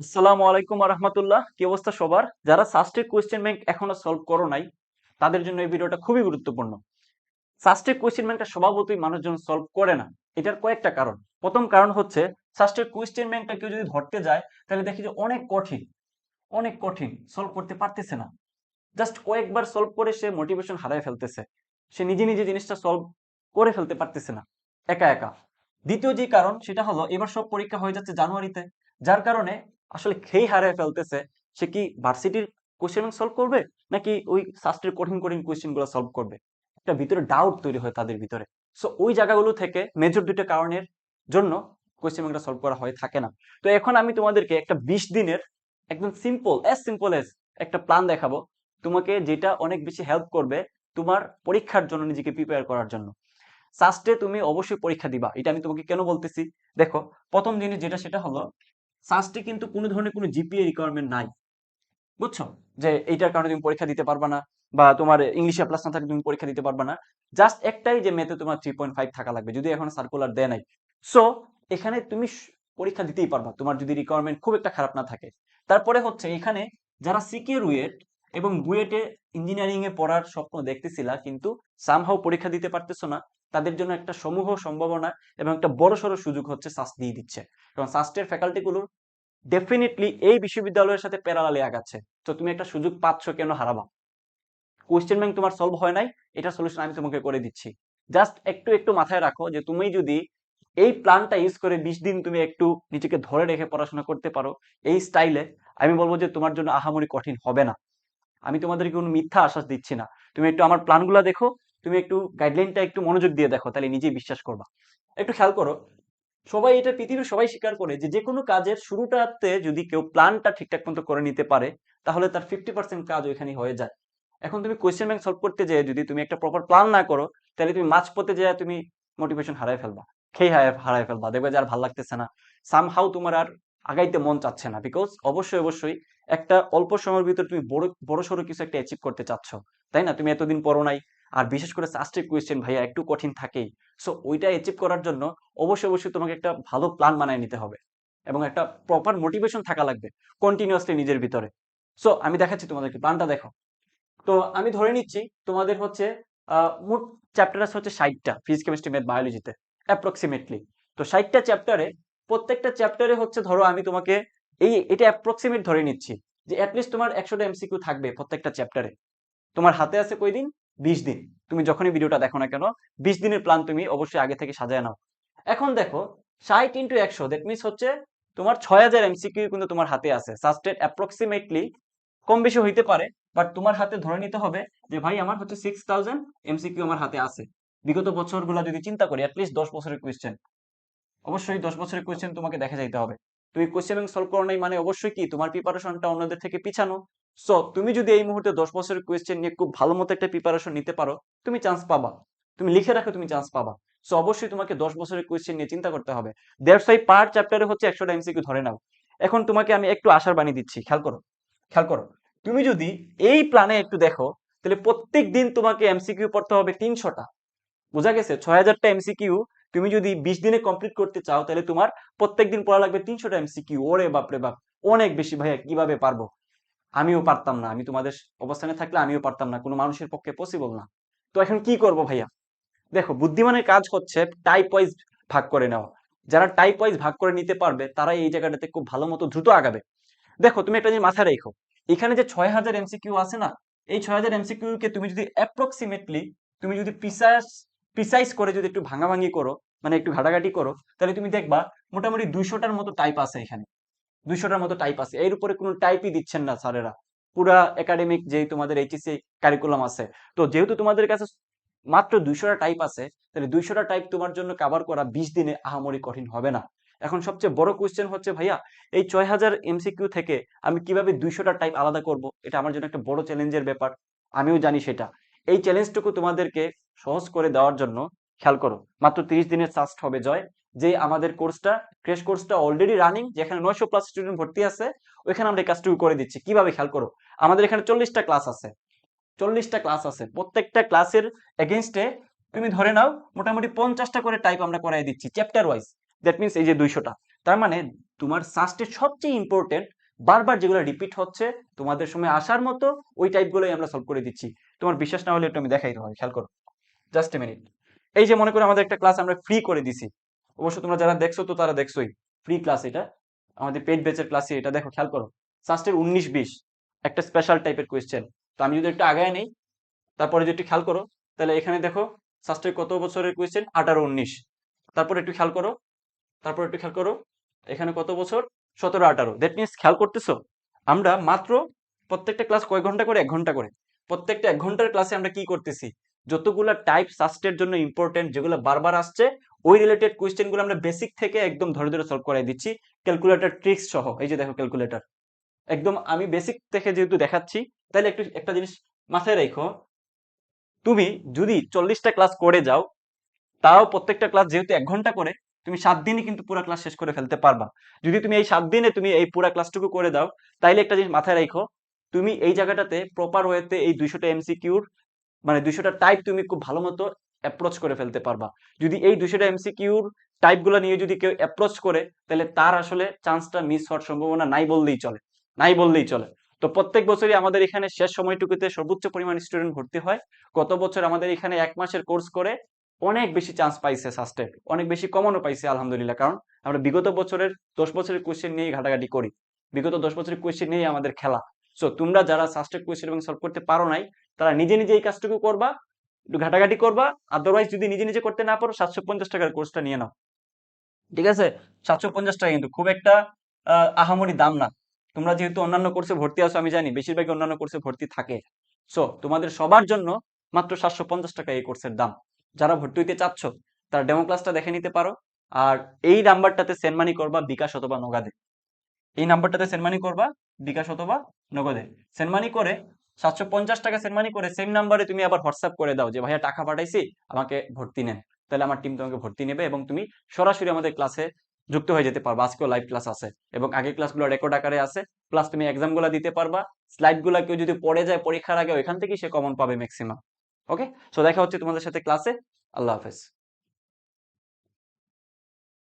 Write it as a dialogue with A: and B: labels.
A: আসসালামু আলাইকুম রহমতুল্লাহ। কি অবস্থা সবার? যারা সাস্টের কোয়েশ্চেন ব্যাংক এখনও সলভ করো নাই, তাদের জন্য এই ভিডিওটা খুবই গুরুত্বপূর্ণ। সাস্টের কোয়েশ্চেন ব্যাংকটা স্বভাবতই মানুষজন সলভ করে না। এটার কয়েকটা কারণ। প্রথম কারণ হচ্ছে সাস্টের কোয়েশ্চেন ব্যাংকটা কেউ যদি ধরতে যায়, তাহলে দেখি যে অনেক কঠিন। অনেক কঠিন। সলভ করতে পারতেছে না। জাস্ট কয়েকবার সলভ করে সে মোটিভেশন হারায় ফেলতেছে। সে নিজে নিজে জিনিসটা সলভ করে ফেলতে পারতেছে না। একা একা। দ্বিতীয় যে কারণ, সেটা হলো, এবার সব পরীক্ষা হয়ে যাচ্ছে জানুয়ারিতে। যার কারণে আসলে খেই হারিয়ে ফেলতেছে, সে কি ভার্সিটির কোশ্চেন সলভ করবে? নাকি ওই শাস্ত্রের কঠিন কঠিন কোশ্চেনগুলো সলভ করবে? একটা ভিতরে ডাউট তৈরি হয় তাদের ভিতরে। সো ওই জায়গাগুলো থেকে মেজর দুইটা কারণের জন্য কোশ্চেন ব্যাংকটা সলভ করা হয়ে, থাকে না। তো এখন আমি তোমাদেরকে একটা বিশ দিনের একদম সিম্পল অ্যাজ সিম্পল অ্যাজ একটা প্ল্যান দেখাবো। তোমাকে যেটা অনেক বেশি হেল্প করবে তোমার পরীক্ষার জন্য, নিজেকে প্রিপেয়ার করার জন্য। সাস্টে তুমি অবশ্যই পরীক্ষা দিবা। এটা আমি তোমাকে কেন বলতেছি? দেখো, প্রথম দিনে যেটা, সেটা হলো সাস্টে কিন্তু কোনো ধরনের কোনো জিপিএ রিকোয়ারমেন্ট নাই। বুঝছ? যে এইটার কারণে তুমি পরীক্ষা দিতে পারবা না বা তোমার ইংলিশে প্লাস না থাকলে তুমি পরীক্ষা দিতে পারবা না। জাস্ট একটাই যে মেতে তোমার থ্রি পয়েন্ট ফাইভ থাকা লাগবে, যদি এখন সার্কুলার দেয় নাই। সো এখানে তুমি পরীক্ষা দিতেই পারবা, তোমার যদি রিকোয়ারমেন্ট খুব একটা খারাপ না থাকে। তারপরে হচ্ছে এখানে যারা সিকিউর রুয়েট এবং বুয়েটে ইঞ্জিনিয়ারিং এ পড়ার স্বপ্ন দেখতেছিলা কিন্তু সামহাও পরীক্ষা দিতে পারতেছো না। তাদের জন্য একটা সমূহ সম্ভাবনা এবং একটা বড় সড়ো সুযোগ হচ্ছে সাস দিয়ে দিচ্ছে। এবং সাস্টের ফ্যাকাল্টিগুলোর ডেফিনেটলি এই বিশ্ববিদ্যালয়ের সাথে প্যারালালে আগাচ্ছে। তো তুমি একটা সুযোগ পাচ্ছ কেন হারাবা? কোয়েশ্চেন ব্যাংক তোমার সলভ হয় নাই এটা সলিউশন আমি তোমাকে করে দিচ্ছি। জাস্ট একটু একটু মাথায় রাখো যে তুমি যদি এই প্ল্যানটা ইউজ করে বিশ দিন তুমি একটু নিজেকে ধরে রেখে পড়াশোনা করতে পারো এই স্টাইলে আমি বলব যে তোমার জন্য আহামরি কঠিন হবে না। আমি তোমাদেরকে কোনো মিথ্যা আশ্বাস দিচ্ছি না। তুমি একটু আমার প্ল্যানগুলো দেখো, তুমি একটু গাইডলাইনটা একটু মনোযোগ দিয়ে দেখো, তাহলে নিজেই বিশ্বাস করবা। একটু খেয়াল করো, সবাই এটা পৃথিবীর সবাই স্বীকার করে যে যে কোনো কাজের শুরুটাতে যদি কেউ প্ল্যানটা ঠিকঠাক মতো করে নিতে পারে, তাহলে তার ফিফটি পার্সেন্ট কাজ ওইখানে হয়ে যায়। এখন তুমি কোয়েশ্চেন ব্যাংক সলভ করতে যেয়ে যদি তুমি একটা প্রপার প্ল্যান না করো, তাহলে তুমি মাঝ পথে যেয়ে তুমি মোটিভেশন হারাই ফেলবা। খেয়ে হারাই হারাই ফেলবা, দেখবে যে আর ভালো লাগতেছে না। সামহাউ তোমার আর আগাইতে মন চাচ্ছে না বিকজ অবশ্যই অবশ্যই একটা অল্প সময়ের ভিতরে তুমি বড় বড় সড়ো কিছু একটা অ্যাচিভ করতে চাচ্ছ, তাই না? তুমি এতদিন পড়ো নাই। আর বিশেষ করে সাস্টের কোয়েশ্চেন ভাইয়া একটু কঠিন থাকেই সো ওইটা অ্যাচিভ করার জন্য অবশ্যই অবশ্যই তোমাকে একটা ভালো প্ল্যান বানায় নিতে হবে। এবং একটা প্রপার মোটিভেশন থাকা লাগবে কন্টিনিউয়াসলি নিজের ভিতরে। সো আমি দেখাচ্ছি তোমাদেরকে প্ল্যানটা দেখো। তো, আমি ধরে নিচ্ছি তোমাদের হচ্ছে মোট চ্যাপ্টার আছে হচ্ছে ষাটটা ফিজিক্স কেমিস্ট্রি ম্যাথ বায়োলজিতে অ্যাপ্রক্সিমেটলি তো ষাটটা চ্যাপ্টারে প্রত্যেকটা চ্যাপ্টারে হচ্ছে ধরো আমি তোমাকে এই, এটা অ্যাপ্রক্সিমেট ধরে নিচ্ছি যে অ্যাটলিস্ট তোমার একশোটা এমসিকিউ থাকবে প্রত্যেকটা চ্যাপ্টারে তোমার হাতে আছে কই দিন? বিশ দিন। তুমি যখনই ভিডিওটা দেখো না কেন, বিশ দিনের প্ল্যান তুমি অবশ্যই আগে থেকে সাজায় নাও। এখন দেখো, ষাট ইন্টু একশো দ্যাট মিনস হচ্ছে তোমার ছয় হাজার এমসিকিউ কিন্তু তোমার হাতে আছে। সাস্টেড অ্যাপ্রক্সিমেটলি কম বেশি হইতে পারে বাট তোমার হাতে ধরে নিতে হবে যে ভাই আমার হচ্ছে সিক্স থাউজেন্ড এমসিকিউ আমার হাতে আছে। বিগত বছরগুলো যদি চিন্তা করি অ্যাটলিস্ট দশ বছরের কোয়েশ্চেন অবশ্যই দশ বছরের কোয়েশ্চেন তোমাকে দেখা যাইতে হবে। তুমি কোয়েশ্চেন ব্যাংক সলভ করো নাই মানে অবশ্যই কি তোমার প্রিপারেশনটা অন্যদের থেকে পিছানো? সো তুমি যদি এই মুহূর্তে দশ বছরের কোয়েশ্চেন নিয়ে খুব ভালো মতো একটা প্রিপারেশন নিতে পারো, তুমি চান্স পাবা। তুমি লিখে রাখো, তুমি চান্স পাবা। সো অবশ্যই তোমাকে দশ বছরের কোয়েশ্চেন নিয়ে চিন্তা করতে হবে। দেড় সাই পার চ্যাপ্টারে হচ্ছে একশোটা এমসিকিউ ধরে নাও। এখন তোমাকে আমি একটু আশার বাণী দিচ্ছি, খেয়াল করো খেয়াল করো। তুমি যদি এই প্ল্যানে একটু দেখো, তাহলে প্রত্যেক দিন তোমাকে এমসিকিউ পড়তে হবে তিনশোটা বোঝা গেছে? ছয় হাজারটা এমসিকিউ তুমি যদি বিশ দিনে কমপ্লিট করতে চাও, তাহলে তোমার প্রত্যেক দিন পড়া লাগবে তিনশোটা এমসিকিউ ওরে বাপরে বাপ, অনেক বেশি ভাইয়া, কীভাবে পারব? আমিও পারতাম না, আমি তোমাদের অবস্থানে থাকলে আমিও পারতাম না, কোনো মানুষের পক্ষে পসিবল না। তো এখন কি করব ভাইয়া? দেখো, বুদ্ধিমানের কাজ হচ্ছে টাইপ ওয়াইজ ভাগ করে নেওয়া। যারা টাইপ ওয়াইজ ভাগ করে নিতে পারবে তারা এই জায়গাটাতে খুব ভালো মতো দ্রুত আগাবে। দেখো, তুমি একটা জিনিস মাথায় রেখো। এখানে যে ছয় হাজার এমসিকিউ আছে না, এই ছয় হাজার এমসিকিউ কে তুমি যদি অ্যাপ্রক্সিমেটলি তুমি যদি প্রিসাইজ প্রিসাইজ করে যদি একটু ভাঙাভাঙি করো মানে একটু ঘাটাঘাটি করো, তাহলে তুমি দেখবা মোটামুটি দুইশোটার মতো টাইপ আছে এখানে। দুইশোটার মতো টাইপ আছে। এর উপরে কোনো টাইপই দিচ্ছেন না স্যারেরা। পুরা একাডেমিক যে তোমাদের এইচএসসি কারিকুলাম আছে। তো যেহেতু তোমাদের কাছে মাত্র দুইশোটা টাইপ আছে, তাহলে দুইশোটা টাইপ তোমার জন্য কাভার করা বিশ দিনে আহামরি কঠিন হবে না। এখন সবচেয়ে বড় কোয়েশ্চেন হচ্ছে, ভাইয়া, এই ছয় হাজার এমসিকিউ থেকে আমি কীভাবে দুইশোটা টাইপ আলাদা করব? এটা আমার জন্য একটা বড় চ্যালেঞ্জের ব্যাপার। আমিও জানি সেটা। এই চ্যালেঞ্জটুকু তোমাদেরকে সহজ করে দেওয়ার জন্য খেয়াল করো। মাত্র তিরিশ দিনের সাস্ট হবে জয়, যে আমাদের কোর্সটা ক্রেশ কোর্সটা অলরেডি রানিং যেখানে নয়শো প্লাস স্টুডেন্ট ভর্তি আছে, ওইখানে আমরা এই কাজটুকু করে দিচ্ছি। কীভাবে খেয়াল করো? আমাদের এখানে চল্লিশটা ক্লাস আছে। চল্লিশটা ক্লাস আছে। প্রত্যেকটা ক্লাসের এগেনস্টে তুমি ধরে নাও, মোটামুটি পঞ্চাশটা করে টাইপ আমরা করাই দিচ্ছি চ্যাপ্টার ওয়াইজ দ্যাট মিনস এই যে দুইশোটা। তার মানে তোমার সাস্টে সবচেয়ে ইম্পর্টেন্ট বারবার যেগুলো রিপিট হচ্ছে, তোমাদের সময় আসার মতো ওই টাইপগুলোই আমরা সলভ করে দিচ্ছি। তোমার বিশ্বাস না হলে একটু আমি দেখাই তোমাকে, খেয়াল করো। জাস্ট এ মিনিট এই যে মনে করো আমাদের একটা ক্লাস আমরা ফ্রি করে দিছি। অবশ্য তোমরা যারা দেখছ তো তারা দেখছোই। ফ্রি ক্লাস এটা। আমাদের পেড বেচের ক্লাসে এটা দেখো, খেয়াল করো। সাস্টের উনিশ, বিশ। একটা স্পেশাল টাইপের কোয়েশ্চেন তো আমি যদি একটু আগায় নেই, তারপরে যদি একটু খেয়াল করো, তাহলে এখানে দেখো সাস্টের কত বছরের কোয়েশ্চেন আঠারো, উনিশ। তারপর একটু খেয়াল করো, তারপর একটু খেয়াল করো, এখানে কত বছর? সতেরো, আঠারো। দ্যাট মিনস খেয়াল করতেছো? আমরা মাত্র প্রত্যেকটা ক্লাস কয় ঘণ্টা করে? এক ঘণ্টা করে। প্রত্যেকটা এক ঘণ্টার ক্লাসে আমরা কি করতেছি? যতগুলো টাইপ সাস্টের জন্য ইম্পর্টেন্ট যেগুলো বারবার আসছে, ওই রিলেটেড কোয়েশ্চেনগুলো আমরা বেসিক থেকে একদম ধরে ধরে সলভ করাই দিচ্ছি। ক্যালকুলেটর ট্রিক্স সহ, এই যে দেখো ক্যালকুলেটর একদম আমি বেসিক থেকে যেহেতু দেখাচ্ছি, তাহলে একটু, একটা জিনিস মাথায় রেখো। তুমি যদি চল্লিশটা ক্লাস করে যাও, তাও প্রত্যেকটা ক্লাস যেহেতু এক ঘণ্টা করে, তুমি সাত দিনে কিন্তু পুরো ক্লাস শেষ করে ফেলতে পারবা। যদি তুমি এই সাত দিনে তুমি এই পুরো ক্লাসটুকু করে দাও, তাইলে একটা জিনিস মাথায় রাখো তুমি এই জায়গাটাতে প্রপার ওয়েতে এই দুইশোটা এমসিকিউর মানে দুইশোটা টাইপ তুমি খুব ভালো মতো অ্যাপ্রোচ করে ফেলতে পারবা। যদি এই দুইশোটা এমসিকিউর টাইপগুলো নিয়ে যদি কেউ অ্যাপ্রোচ করে, তাহলে তার আসলে চান্সটা মিস হওয়ার সম্ভাবনা নাই বললেই চলে, নাই বললেই চলে। তো প্রত্যেক বছরই আমাদের এখানে শেষ সময়টুকুতে সর্বোচ্চ পরিমাণ স্টুডেন্ট ভর্তি হয়। গত বছর আমাদের এখানে এক মাসের কোর্স করে অনেক বেশি চান্স পাইছে সাস্টে অনেক বেশি কমনও পাইছে আলহামদুলিল্লাহ। কারণ আমরা বিগত বছরের দশ বছরের কোয়েশ্চেন নিয়ে ঘাটাঘাটি করি। বিগত দশ বছরের কোয়েশ্চেন নিয়ে আমাদের খেলা। সো তোমরা যারা সাস্টের কোয়েশ্চেন এবং সলভ করতে পারো নাই, তারা নিজে নিজে এই কাজটুকু করবা, একটু ঘাটাঘাটি করবা আদারওয়াইজ যদি নিজে নিজে করতে না পারো, সাতশো পঞ্চাশ টাকার কোর্সটা নিয়ে নাও। ঠিক আছে? সাতশো পঞ্চাশ টাকা কিন্তু খুব একটা আহামরি দাম না। তোমরা যেহেতু অন্যান্য কোর্সে ভর্তি আছো, আমি জানি বেশিরভাগই অন্যান্য কোর্সে ভর্তি থাকে। সো তোমাদের সবার জন্য মাত্র সাতশো পঞ্চাশ টাকা এই কোর্সের দাম। যারা ভর্তি হইতে চাচ্ছ, তারা ডেমো ক্লাসটা দেখে নিতে পারো। আর এই নাম্বারটাতে সেন্ড মানি করবা বিকাশ অথবা নগদে। এই নাম্বারটাতে সেন্ড মানি করবা বিকাশ অথবা নগদে। সেন্ড মানি করে, সাতশো পঞ্চাশ টাকা সেন্ড মানি করে সেম নাম্বারে তুমি আবার হোয়াটসঅ্যাপ করে দাও যে, ভাইয়া, টাকা পাঠাইছি, আমাকে ভর্তি নেন। তাহলে আমার টিম তোমাকে ভর্তি নেবে এবং তুমি সরাসরি আমাদের ক্লাসে যুক্ত হয়ে যেতে পারবা। আজকেও লাইভ ক্লাস আছে এবং আগের ক্লাসগুলো রেকর্ড আকারে আছে। প্লাস তুমি এক্সামগুলো দিতে পারবা। স্লাইডগুলো কেউ যদি পড়ে যায়, পরীক্ষার আগে ওইখান থেকেই সে কমন পাবে ম্যাক্সিমাম ওকে সো দেখা হচ্ছে তোমাদের সাথে ক্লাসে আল্লাহ হাফেজ।